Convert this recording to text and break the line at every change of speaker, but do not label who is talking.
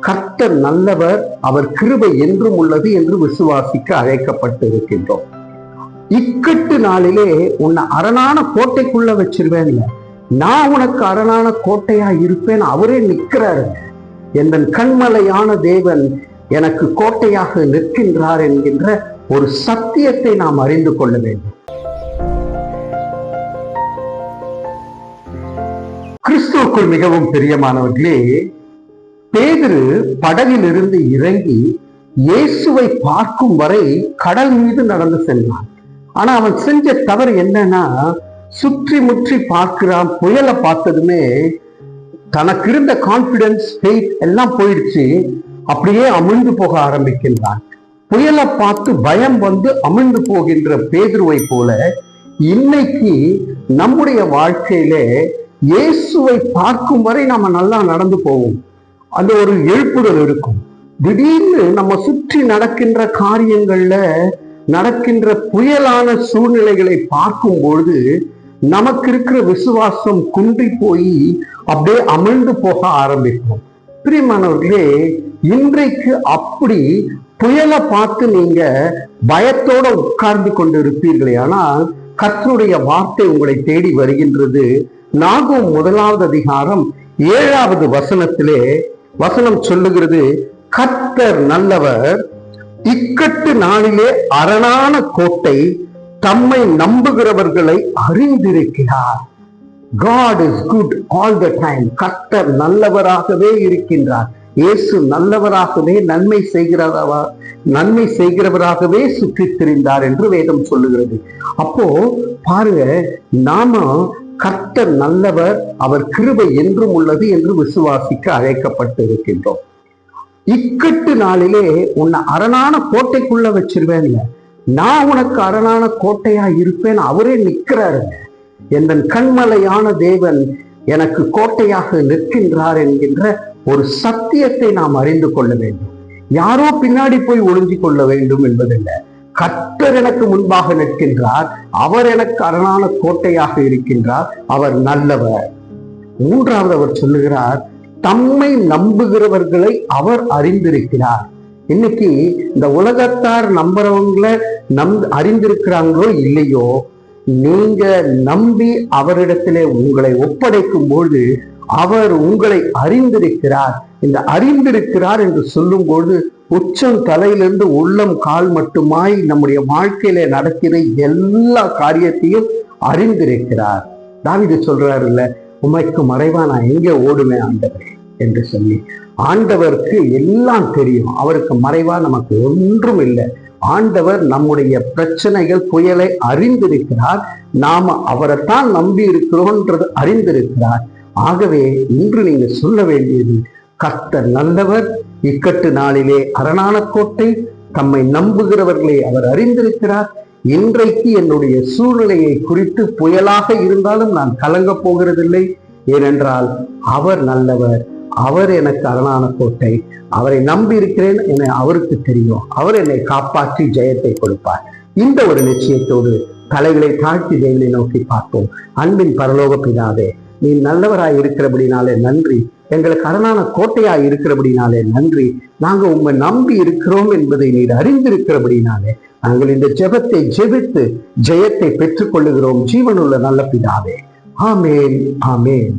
கர்த்தர் நல்லவர் அவர் கிருபை என்றும் உள்ளது என்று விசுவாசிக்க அழைக்கப்பட்டு இருக்கின்றோம் இக்கட்டு நாளிலே உன்னை அரணான கோட்டைக்குள்ள வச்சிருவேன் நான் உனக்கு அரணான கோட்டையா இருப்பேன் அவரே நிற்கிறாரு. என் கண்மலையான தேவன் எனக்கு கோட்டையாக நிற்கின்றார் என்கின்ற ஒரு சத்தியத்தை நாம் அறிந்து கொள்ள வேண்டும். கிறிஸ்துவுக்குள் மிகவும் பிரியமானவர்களே பேதிரு படகிலிருந்து இறங்கி இயேசுவை பார்க்கும் வரை கடல் மீது நடந்து சென்றான். ஆனா அவன் செஞ்ச தவறு என்னன்னா சுற்றி முற்றி பார்க்கிறான் புயலை பார்த்ததுமே தனக்கு இருந்த கான்பிடன்ஸ் ஃபெய்த் எல்லாம் போயிடுச்சு அப்படியே அமிழ்ந்து போக ஆரம்பிக்கின்றான். புயலை பார்த்து பயம் வந்து அமிழ்ந்து போகின்ற பேதுருவை போல இன்னைக்கு நம்முடைய வாழ்க்கையிலே இயேசுவை பார்க்கும் வரை நம்ம நல்லா நடந்து போவோம். அந்த ஒரு எழுப்புதல் இருக்கும். திடீர்னு நம்ம சுற்றி நடக்கின்ற காரியங்கள்ல நடக்கின்ற புயலான சூழ்நிலைகளை பார்க்கும் பொழுது நமக்கு இருக்கிற விசுவாசம் குன்றி போய் அப்படியே அமிழ்ந்து போக ஆரம்பிக்கும். பிரியமானவர்களே இன்றைக்கு அப்படி புயலை பார்த்து நீங்க பயத்தோட உட்கார்ந்து கொண்டு இருப்பீர்களே ஆனால் கத்தருடைய வார்த்தை உங்களை தேடி வருகின்றது. நாகும் முதலாவது அதிகாரம் ஏழாவது வசனத்திலே வசனம் சொல்லுகிறது கர்த்தர் நல்லவர் இக்கட்டு நாளிலே அரணான கோட்டை தம்மை நம்புகிறவர்களை அறிந்திருக்கிறார். God is good all the time கர்த்தர் நல்லவராகவே இருக்கின்றார். இயேசு நல்லவராகவே நன்மை செய்கிறவா நன்மை செய்கிறவராகவே சுற்றித் திரிந்தார் என்று வேதம் சொல்லுகிறது. அப்போ பாருங்க நாம கர்த்தர் நல்லவர் அவர் கிருபை என்றும் உள்ளது என்று விசுவாசிக்க அழைக்கப்பட்டு இருக்கின்றோம் இக்கட்டு நாளிலே உன்னை அரணான கோட்டைக்குள்ள வச்சிருவேன் நான் உனக்கு அரணான கோட்டையா இருப்பேன் அவரே நிற்கிறாருங்க. என் கண்மலையான தேவன் எனக்கு கோட்டையாக நிற்கின்றார் என்கின்ற ஒரு சத்தியத்தை நாம் அறிந்து கொள்ள வேண்டும். யாரோ பின்னாடி போய் ஒளிஞ்சு கொள்ள வேண்டும் என்பதில்லை. கர்த்தர் எனக்கு முன்பாக நிற்கின்றார். அவர் எனக்கு அரணான கோட்டையாக இருக்கின்றார். அவர் நல்லவர். மூன்றாவது அவர் சொல்லுகிறார் தம்மை நம்புகிறவர்களை அவர் அறிந்திருக்கிறார். இன்னைக்கு இந்த உலகத்தார் நம்புறவங்களை நம் அறிந்திருக்கிறாங்களோ இல்லையோ நீங்க நம்பி அவரிடத்திலே உங்களை ஒப்படைக்கும் பொழுது அவர் உங்களை அறிந்திருக்கிறார். இந்த அறிந்திருக்கிறார் என்று சொல்லும் பொழுது உச்சம் தலையிலிருந்து உள்ளம் கால் மட்டுமாய் நம்முடைய வாழ்க்கையில நடக்கிற எல்லா காரியத்தையும் அறிந்திருக்கிறார். தாவிது சொல்றாரு இல்ல உமைக்கு மறைவா நான் எங்க ஓடுவேன் ஆண்டவர்? என்று சொல்லி ஆண்டவருக்கு எல்லாம் தெரியும். அவருக்கு மறைவா நமக்கு ஒன்றும் இல்லை. ஆண்டவர் நம்முடைய பிரச்சனைகள் புயலை அறிந்திருக்கிறார். நாம அவரைத்தான் நம்பி இருக்கிறோன்றது அறிந்திருக்கிறார். ஆகவே இன்று நீங்க சொல்ல வேண்டியது கர்த்தர் நல்லவர். இக்கட்டு நாளிலே அரணான கோட்டை தம்மை நம்புகிறவர்களை அவர் அறிந்திருக்கிறார். இன்றைக்கு என்னுடைய சூழ்நிலையை குறித்து புயலாக இருந்தாலும் நான் கலங்க போகிறதில்லை. ஏனென்றால் அவர் நல்லவர். அவர் எனக்கு அரணான கோட்டை. அவரை நம்பி இருக்கிறேன் என அவருக்கு தெரியும். அவர் என்னை காப்பாற்றி ஜெயத்தை கொடுப்பார். இந்த ஒரு நிச்சயத்தோடு தலைகளை தாழ்த்தி தேவனை நோக்கி பார்ப்போம். அன்பின் பரலோக பிதாவே நீ நல்லவராய் இருக்கிறபடினாலே நன்றி. எங்களுக்கு அரணான கோட்டையா இருக்கிறபடினாலே நன்றி. நாங்க உண்மை நம்பி இருக்கிறோம் என்பதை நீர் அறிந்திருக்கிறபடினாலே நாங்கள் இந்த ஜெபத்தை ஜெபித்து ஜெயத்தை பெற்றுக் கொள்ளுகிறோம் ஜீவனுள்ள நல்ல பிதாவே. ஆமேன் ஆமேன்.